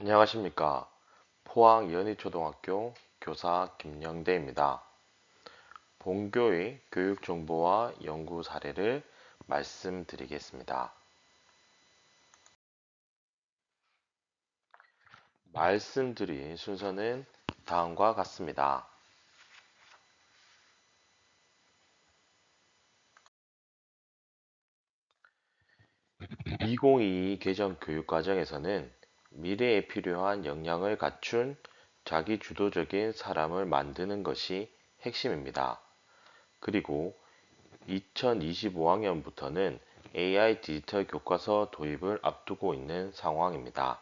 안녕하십니까. 포항 연희초등학교 교사 김영대입니다. 본교의 교육 정보와 연구 사례를 말씀드리겠습니다. 말씀드린 순서는 다음과 같습니다. 2022 개정 교육과정에서는 미래에 필요한 역량을 갖춘 자기 주도적인 사람을 만드는 것이 핵심입니다. 그리고 2025학년부터는 AI 디지털 교과서 도입을 앞두고 있는 상황입니다.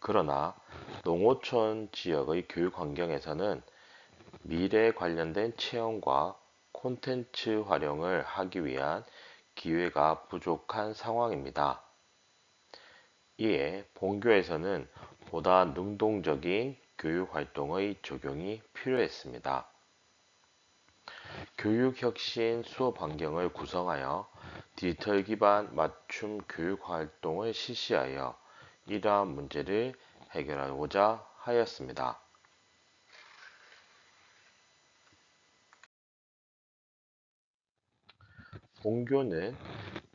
그러나 농어촌 지역의 교육 환경에서는 미래 관련된 체험과 콘텐츠 활용을 하기 위한 기회가 부족한 상황입니다. 이에 본교에서는 보다 능동적인 교육 활동의 적용이 필요했습니다. 교육혁신 수업 환경을 구성하여 디지털 기반 맞춤 교육 활동을 실시하여 이러한 문제를 해결하고자 하였습니다. 본교는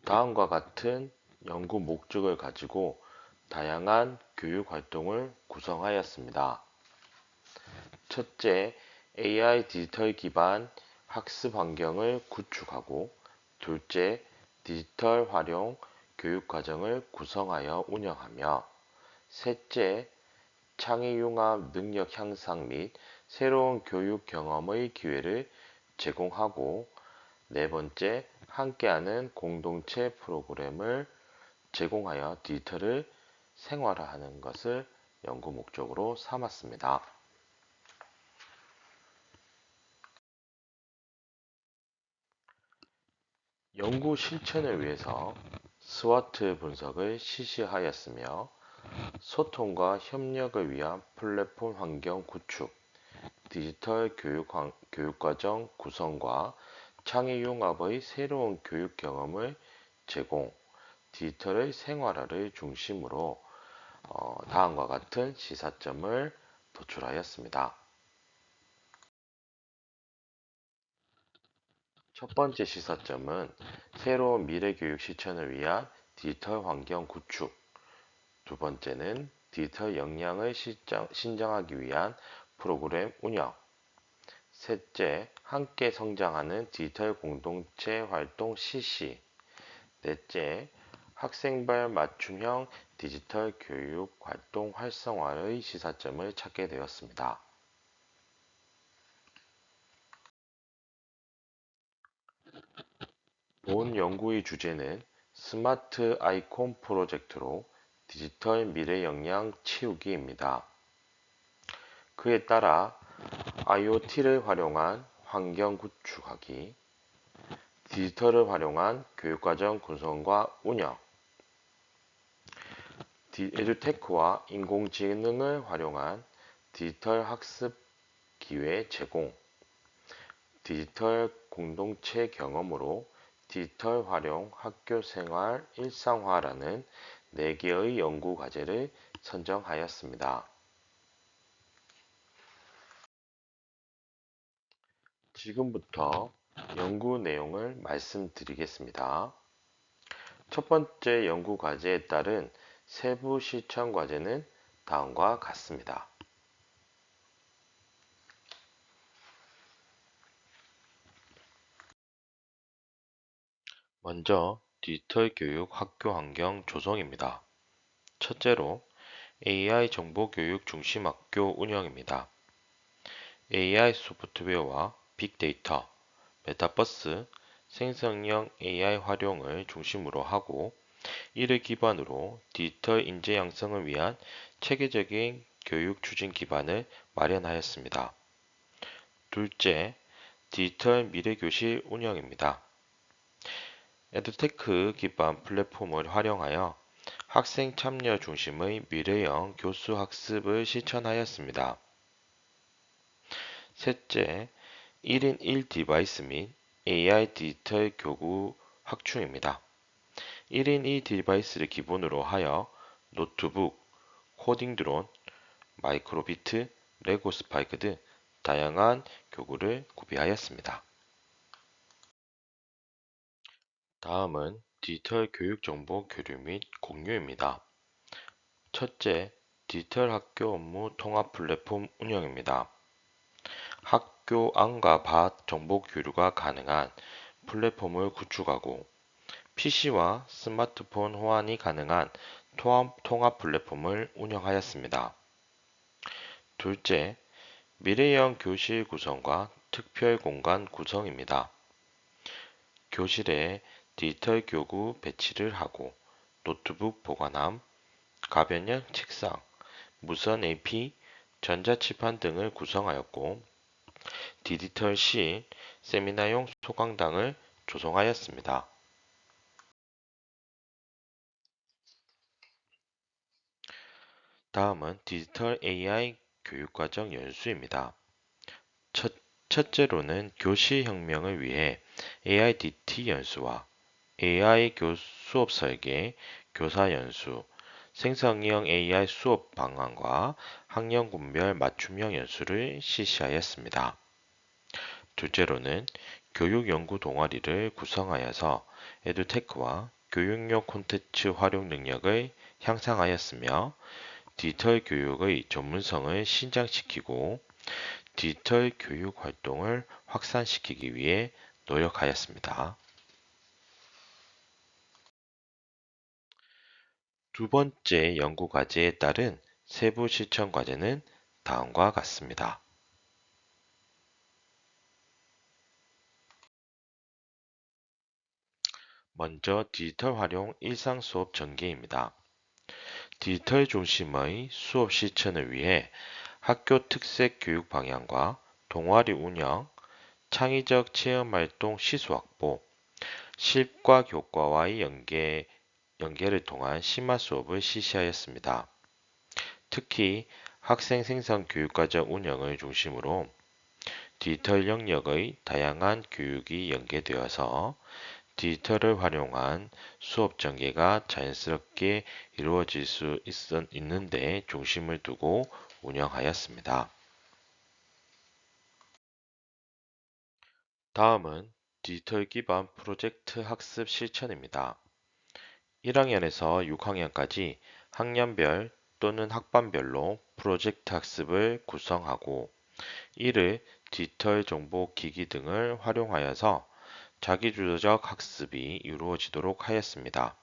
다음과 같은 연구 목적을 가지고 다양한 교육 활동을 구성하였습니다. 첫째, AI 디지털 기반 학습 환경을 구축하고 둘째, 디지털 활용 교육 과정을 구성하여 운영하며 셋째, 창의 융합 능력 향상 및 새로운 교육 경험의 기회를 제공하고 네 번째, 함께하는 공동체 프로그램을 제공하여 디지털을 생활화하는 것을 연구 목적으로 삼았습니다. 연구 실천을 위해서 스와트 분석을 실시하였으며 소통과 협력을 위한 플랫폼 환경 구축, 디지털 교육, 교육과정 구성과 창의 융합의 새로운 교육 경험을 제공, 디지털의 생활화를 중심으로 어, 다음과 같은 시사점을 도출하였습니다. 첫 번째 시사점은 새로운 미래교육 실천을 위한 디지털 환경 구축. 두 번째는 디지털 역량을 신장하기 위한 프로그램 운영. 셋째, 함께 성장하는 디지털 공동체 활동 실시. 넷째, 학생별 맞춤형 디지털 교육 활동 활성화의 시사점을 찾게 되었습니다. 본 연구의 주제는 스마트 아이콘 프로젝트로 디지털 미래 역량 치우기입니다. 그에 따라 IoT를 활용한 환경 구축하기, 디지털을 활용한 교육과정 구성과 운영, 에듀테크와 인공지능을 활용한 디지털 학습 기회 제공, 디지털 공동체 경험으로 디지털 활용 학교 생활 일상화라는 4개의 연구 과제를 선정하였습니다. 지금부터 연구 내용을 말씀드리겠습니다. 첫 번째 연구 과제에 따른 세부 실천 과제는 다음과 같습니다. 먼저 디지털 교육 학교 환경 조성입니다. 첫째로 AI 정보 교육 중심 학교 운영입니다. AI 소프트웨어와 빅데이터, 메타버스, 생성형 AI 활용을 중심으로 하고 이를 기반으로 디지털 인재 양성을 위한 체계적인 교육 추진 기반을 마련하였습니다. 둘째, 디지털 미래교실 운영입니다. 에듀테크 기반 플랫폼을 활용하여 학생 참여 중심의 미래형 교수 학습을 실천하였습니다. 셋째, 1인 1 디바이스 및 AI 디지털 교구 확충입니다. 1인 2 디바이스를 기본으로 하여 노트북, 코딩 드론, 마이크로비트, 레고 스파이크 등 다양한 교구를 구비하였습니다. 다음은 디지털 교육 정보 교류 및 공유입니다. 첫째, 디지털 학교 업무 통합 플랫폼 운영입니다. 학교 안과 밖 정보 교류가 가능한 플랫폼을 구축하고 PC와 스마트폰 호환이 가능한 통합 플랫폼을 운영하였습니다. 둘째, 미래형 교실 구성과 특별 공간 구성입니다. 교실에 디지털 교구 배치를 하고 노트북 보관함, 가변형 책상, 무선 AP, 전자칠판 등을 구성하였고 디지털실, 세미나용 소강당을 조성하였습니다. 다음은 디지털 AI 교육과정 연수입니다. 첫, 첫째로는 교실 혁명을 위해 AIDT 연수와 AI 교 수업 설계, 교사 연수, 생성형 AI 수업 방안과 학년군별 맞춤형 연수를 실시하였습니다. 둘째로는 교육연구 동아리를 구성하여서 에듀테크와 교육용 콘텐츠 활용 능력을 향상하였으며 디지털 교육의 전문성을 신장시키고 디지털 교육 활동을 확산시키기 위해 노력하였습니다. 두 번째 연구 과제에 따른 세부 실천 과제는 다음과 같습니다. 먼저 디지털 활용 일상 수업 전개입니다. 디지털 중심의 수업 실천을 위해 학교 특색 교육 방향과 동아리 운영, 창의적 체험 활동 시수 확보, 실과 교과와의 연계, 연계를 통한 심화 수업을 실시하였습니다. 특히 학생 생성 교육과정 운영을 중심으로 디지털 영역의 다양한 교육이 연계되어서 디지털을 활용한 수업 전개가 자연스럽게 이루어질 수 있는데 중심을 두고 운영하였습니다. 다음은 디지털 기반 프로젝트 학습 실천입니다. 1학년에서 6학년까지 학년별 또는 학반별로 프로젝트 학습을 구성하고 이를 디지털 정보 기기 등을 활용하여서 자기주도적 학습이 이루어지도록 하였습니다.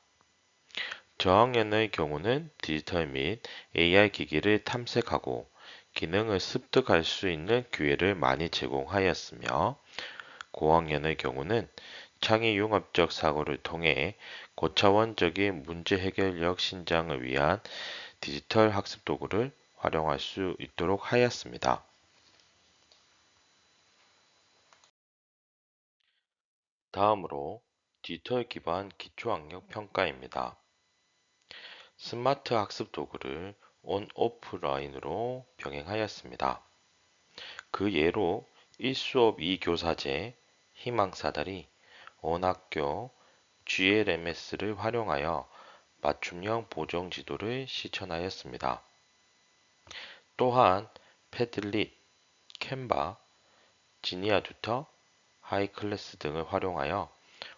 저학년의 경우는 디지털 및 AI 기기를 탐색하고 기능을 습득할 수 있는 기회를 많이 제공하였으며 고학년의 경우는 창의 융합적 사고를 통해 고차원적인 문제 해결력 신장을 위한 디지털 학습 도구를 활용할 수 있도록 하였습니다. 다음으로 디지털 기반 기초학력 평가입니다. 스마트 학습 도구를 온 오프라인으로 병행하였습니다. 그 예로 1수업 2교사제, 희망사다리, 온학교, GLMS를 활용하여 맞춤형 보정 지도를 실천하였습니다. 또한 패들릿, 캔바, 지니아 튜터, 하이클래스 등을 활용하여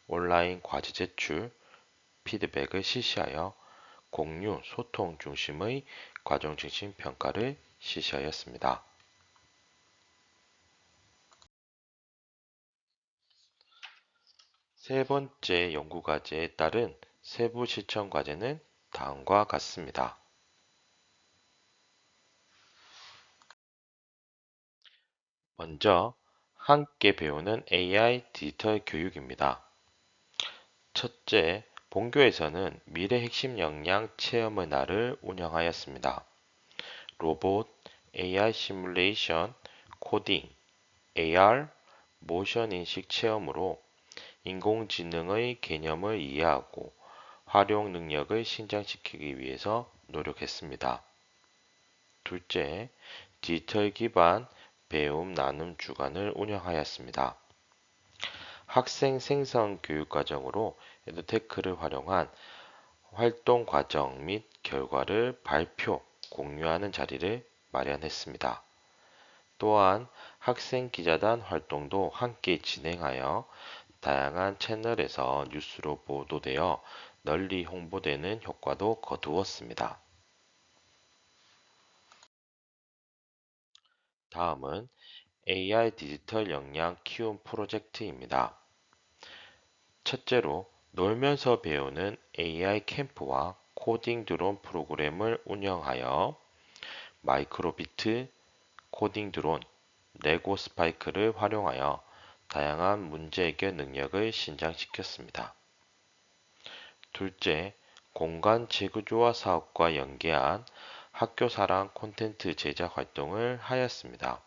온라인 과제 제출, 피드백을 실시하여 공유, 소통 중심의 과정 중심 평가를 실시하였습니다. 세 번째 연구 과제에 따른 세부 실천 과제는 다음과 같습니다. 먼저 함께 배우는 AI 디지털 교육입니다. 첫째, 본교에서는 미래 핵심 역량 체험의 날을 운영하였습니다. 로봇, AI 시뮬레이션, 코딩, AR, 모션 인식 체험으로 인공지능의 개념을 이해하고 활용 능력을 신장시키기 위해서 노력했습니다. 둘째, 디지털 기반 배움 나눔 주간을 운영하였습니다. 학생 생성 교육 과정으로 에듀테크를 활용한 활동 과정 및 결과를 발표, 공유하는 자리를 마련했습니다. 또한 학생 기자단 활동도 함께 진행하여 다양한 채널에서 뉴스로 보도되어 널리 홍보되는 효과도 거두었습니다. 다음은 AI 디지털 역량 키움 프로젝트입니다. 첫째로 놀면서 배우는 AI 캠프와 코딩 드론 프로그램을 운영하여 마이크로비트, 코딩 드론, 레고 스파이크를 활용하여 다양한 문제 해결 능력을 신장시켰습니다. 둘째, 공간 재구조화 사업과 연계한 학교사랑 콘텐츠 제작 활동을 하였습니다.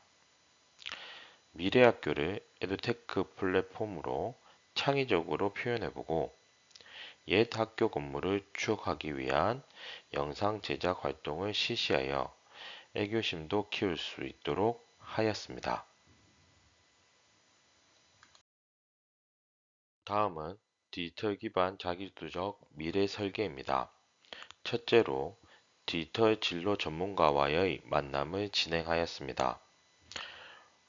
미래학교를 에듀테크 플랫폼으로 창의적으로 표현해보고 옛 학교 건물을 추억하기 위한 영상 제작 활동을 실시하여 애교심도 키울 수 있도록 하였습니다. 다음은 디지털 기반 자기주도적 미래 설계입니다. 첫째로 디지털 진로 전문가와의 만남을 진행하였습니다.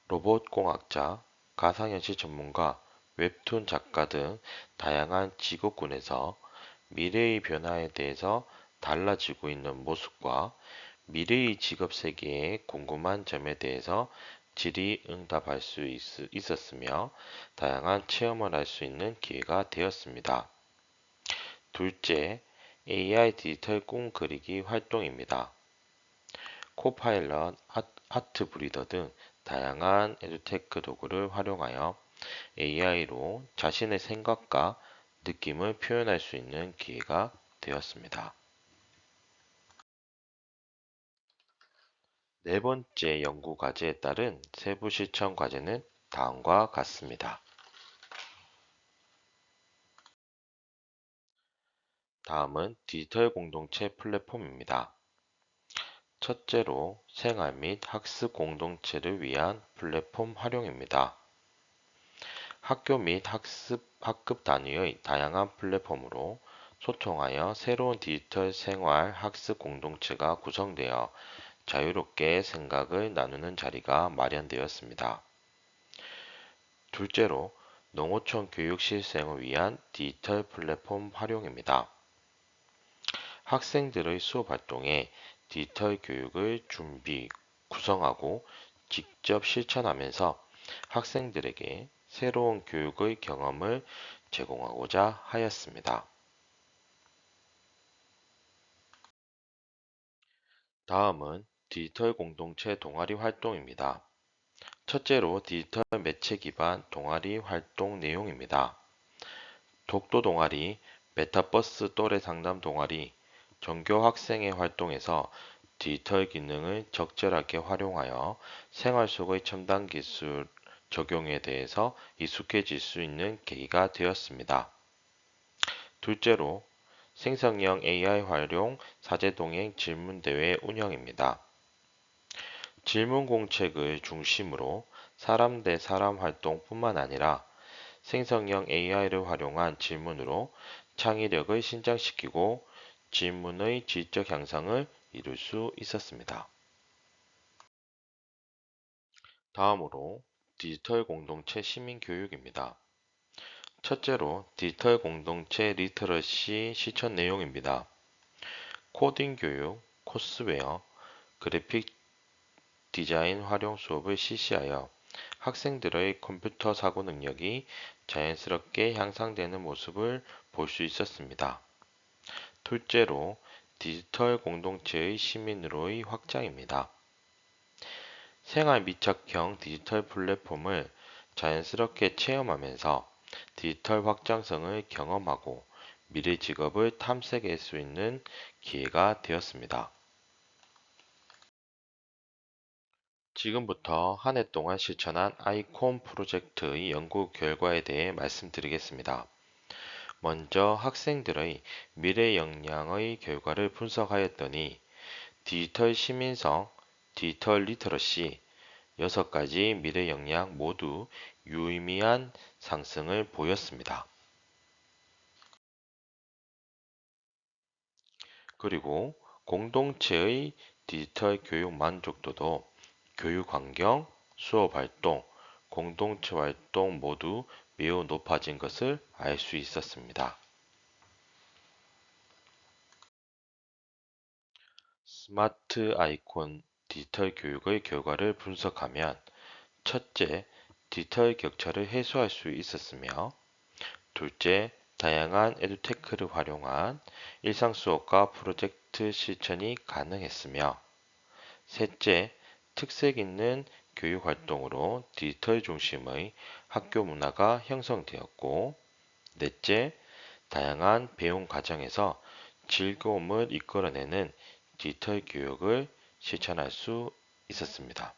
로봇공학자, 가상현실 전문가, 웹툰 작가 등 다양한 직업군에서 미래의 변화에 대해서 달라지고 있는 모습과 미래의 직업 세계에 궁금한 점에 대해서 질의 응답할 수 있, 었으며 다양한 체험을 할 수 있는 기회가 되었습니다. 둘째, AI 디지털 꿈 그리기 활동입니다. 코파일럿, 하트 브리더 등 다양한 에듀테크 도구를 활용하여 AI로 자신의 생각과 느낌을 표현할 수 있는 기회가 되었습니다. 네 번째 연구 과제에 따른 세부 실천 과제는 다음과 같습니다. 다음은 디지털 공동체 플랫폼입니다. 첫째로 생활 및 학습 공동체를 위한 플랫폼 활용입니다. 학교 및 학습, 학급 단위의 다양한 플랫폼으로 소통하여 새로운 디지털 생활 학습 공동체가 구성되어 자유롭게 생각을 나누는 자리가 마련되었습니다. 둘째로 농어촌 교육 실생을 위한 디지털 플랫폼 활용입니다. 학생들의 수업 활동에 디지털 교육을 준비, 구성하고 직접 실천하면서 학생들에게 새로운 교육의 경험을 제공하고자 하였습니다. 다음은 디지털 공동체 동아리 활동입니다. 첫째로 디지털 매체 기반 동아리 활동 내용입니다. 독도 동아리, 메타버스 또래 상담 동아리, 전교 학생회 활동에서 디지털 기능을 적절하게 활용하여 생활 속의 첨단 기술 적용에 대해서 익숙해질 수 있는 계기가 되었습니다. 둘째로 생성형 AI 활용 사제동행 질문대회 운영입니다. 질문 공책을 중심으로 사람 대 사람 활동뿐만 아니라 생성형 AI를 활용한 질문으로 창의력을 신장시키고 질문의 질적 향상을 이룰 수 있었습니다. 다음으로 디지털 공동체 시민 교육입니다. 첫째로 디지털 공동체 리터러시 실천 내용입니다. 코딩 교육, 코스웨어, 그래픽 디자인 활용 수업을 실시하여 학생들의 컴퓨터 사고 능력이 자연스럽게 향상되는 모습을 볼 수 있었습니다. 둘째로 디지털 공동체의 시민으로의 확장입니다. 생활 밀착형 디지털 플랫폼을 자연스럽게 체험하면서 디지털 확장성을 경험하고 미래 직업을 탐색할 수 있는 기회가 되었습니다. 지금부터 한 해 동안 실천한 아이콘 프로젝트의 연구 결과에 대해 말씀드리겠습니다. 먼저 학생들의 미래 역량의 결과를 분석하였더니 디지털 시민성, 디지털 리터러시 6가지 미래 역량 모두 유의미한 상승을 보였습니다. 그리고 공동체의 디지털 교육 만족도도 교육 환경, 수업 활동, 공동체 활동 모두 매우 높아진 것을 알 수 있었습니다. 스마트 아이콘 디지털 교육의 결과를 분석하면 첫째, 디지털 격차를 해소할 수 있었으며 둘째, 다양한 에듀테크를 활용한 일상 수업과 프로젝트 실천이 가능했으며 셋째, 특색 있는 교육 활동으로 디지털 중심의 학교 문화가 형성되었고 넷째, 다양한 배움 과정에서 즐거움을 이끌어내는 디지털 교육을 실천할 수 있었습니다.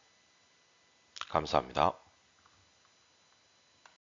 감사합니다.